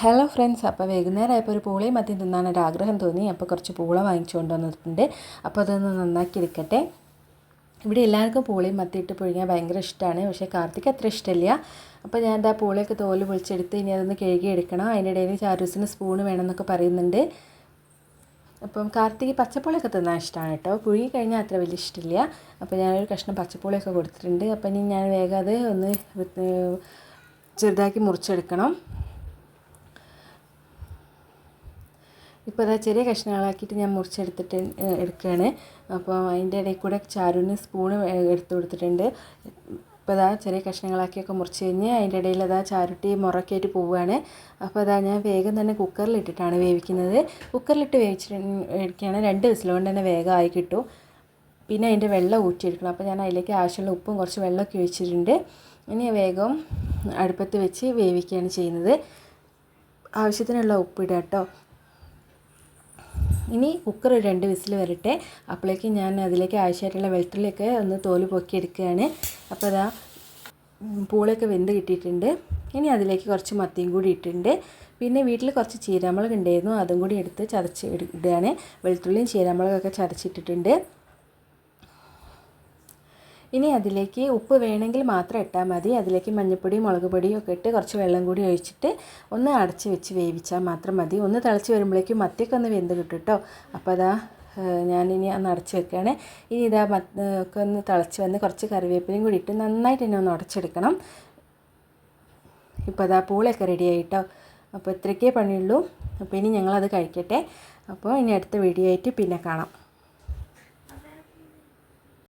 Hello friends അപ്പോൾ വൈകുന്നേരം ആയപ്പോൾ ഒരു പൂളയും മദ്യം തിന്നാൻ ഒരു ആഗ്രഹം തോന്നി. അപ്പോൾ കുറച്ച് പൂള വാങ്ങിച്ചുകൊണ്ട് വന്നിട്ടുണ്ട് അപ്പോൾ അതൊന്ന് നന്നാക്കി എടുക്കട്ടെ. ഇവിടെ എല്ലാവർക്കും പൂളയും മത്തിയിട്ട് പുഴുങ്ങാൻ ഭയങ്കര ഇഷ്ടമാണ്. പക്ഷേ കാർത്തിക് അത്ര ഇഷ്ടമില്ല. അപ്പോൾ ഞാൻ എന്താ പൂളയൊക്കെ തോൽ പൊളിച്ചെടുത്ത് ഇനി അതൊന്ന് കഴുകി എടുക്കണം. അതിന്റെ ഇടയിൽ ചാരൂസിന് സ്പൂണ് വേണമെന്നൊക്കെ പറയുന്നുണ്ട്. അപ്പം കാർത്തിക് പച്ചപ്പുളിയൊക്കെ തിന്നാൻ ഇഷ്ടമാണ് കേട്ടോ. പുഴുങ്ങി കഴിഞ്ഞാൽ അത്ര വലിയ ഇഷ്ടമില്ല. അപ്പോൾ ഞാനൊരു കഷ്ണം പച്ചപ്പുളിയൊക്കെ കൊടുത്തിട്ടുണ്ട്. അപ്പം ഇനി ഞാൻ വേഗം അത് ഒന്ന് ചെറുതാക്കി മുറിച്ചെടുക്കണം. ഇപ്പോൾ അതാ ചെറിയ കഷ്ണങ്ങളാക്കിയിട്ട് ഞാൻ മുറിച്ചെടുത്തിട്ട് എടുക്കുകയാണ് അപ്പോൾ അതിന്റെ ഇടയിൽ കൂടെ ചാരുവിന് സ്പൂണ് എടുത്തു കൊടുത്തിട്ടുണ്ട്. ഇപ്പോൾ അതാ ചെറിയ കഷ്ണങ്ങളാക്കിയൊക്കെ മുറിച്ച് കഴിഞ്ഞ് അതിന്റെ ഇടയിൽ അതാ ചാരുട്ടി മുറക്കായിട്ട് പോവുകയാണ്. അപ്പോൾ അതാ ഞാൻ വേഗം തന്നെ കുക്കറിലിട്ടിട്ടാണ് വേവിക്കുന്നത്. കുക്കറിലിട്ട് വേവിച്ചിട്ട് എടുക്കുകയാണ് രണ്ട് വിസിലുകൊണ്ട് തന്നെ വേഗമായി കിട്ടും. പിന്നെ അതിന്റെ വെള്ളം ഊറ്റിയെടുക്കണം. അപ്പോൾ ഞാൻ അതിലേക്ക് ആവശ്യമുള്ള ഉപ്പും കുറച്ച് വെള്ളമൊക്കെ ഒഴിച്ചിട്ടുണ്ട്. ഇനി വേഗം അടുപ്പത്ത് വെച്ച് വേവിക്കുകയാണ് ചെയ്യുന്നത്. ആവശ്യത്തിനുള്ള ഉപ്പിടുക കേട്ടോ. ഇനി കുക്കർ രണ്ട് വിസിൽ വരട്ടെ. അപ്പോഴേക്കും ഞാൻ അതിലേക്ക് ആവശ്യമായിട്ടുള്ള വെളുത്തുള്ളിയൊക്കെ ഒന്ന് തോൽ പൊക്കിയെടുക്കുകയാണ് അപ്പോൾ അതാ പൂളൊക്കെ വെന്ത് കിട്ടിയിട്ടുണ്ട്. ഇനി അതിലേക്ക് കുറച്ച് മത്തിയും കൂടി ഇട്ടിട്ടുണ്ട്. പിന്നെ വീട്ടിൽ കുറച്ച് ചീരാമുളക് ഉണ്ടായിരുന്നു. അതും കൂടി എടുത്ത് ചതച്ച് ഇടുകയാണ്. വെളുത്തുള്ളിയും ചീരാമുളകൊക്കെ ചതച്ചിട്ടിട്ടുണ്ട്. ഇനി അതിലേക്ക് ഉപ്പ് വേണമെങ്കിൽ മാത്രം ഇട്ടാൽ മതി. അതിലേക്ക് മഞ്ഞൾപ്പൊടി മുളക് പൊടിയും ഒക്കെ ഇട്ട് കുറച്ച് വെള്ളം കൂടി ഒഴിച്ചിട്ട് ഒന്ന് അടച്ച് വെച്ച് വേവിച്ചാൽ മാത്രം മതി. ഒന്ന് തിളച്ച് വരുമ്പോഴേക്കും മത്തിയൊക്കെ ഒന്ന് വെന്ത് കിട്ടും കേട്ടോ. അപ്പോൾ അതാ ഞാനിനി അന്ന് അടച്ച് വെക്കുകയാണ്. ഇനി ഇതാ ഒക്കെ ഒന്ന് തിളച്ച് വന്ന് കുറച്ച് കറിവേപ്പിലയും കൂടി ഇട്ട് നന്നായിട്ട് തന്നെ ഒന്ന് ഉടച്ചെടുക്കണം. ഇപ്പോൾ അതാ പൂളൊക്കെ റെഡി ആയിട്ടോ. അപ്പോൾ ഇത്രയ്ക്കേ പണിയുള്ളൂ. അപ്പോൾ ഇനി ഞങ്ങളത് കഴിക്കട്ടെ. അപ്പോൾ ഇനി അടുത്ത വീഡിയോ ആയിട്ട് പിന്നെ കാണാം.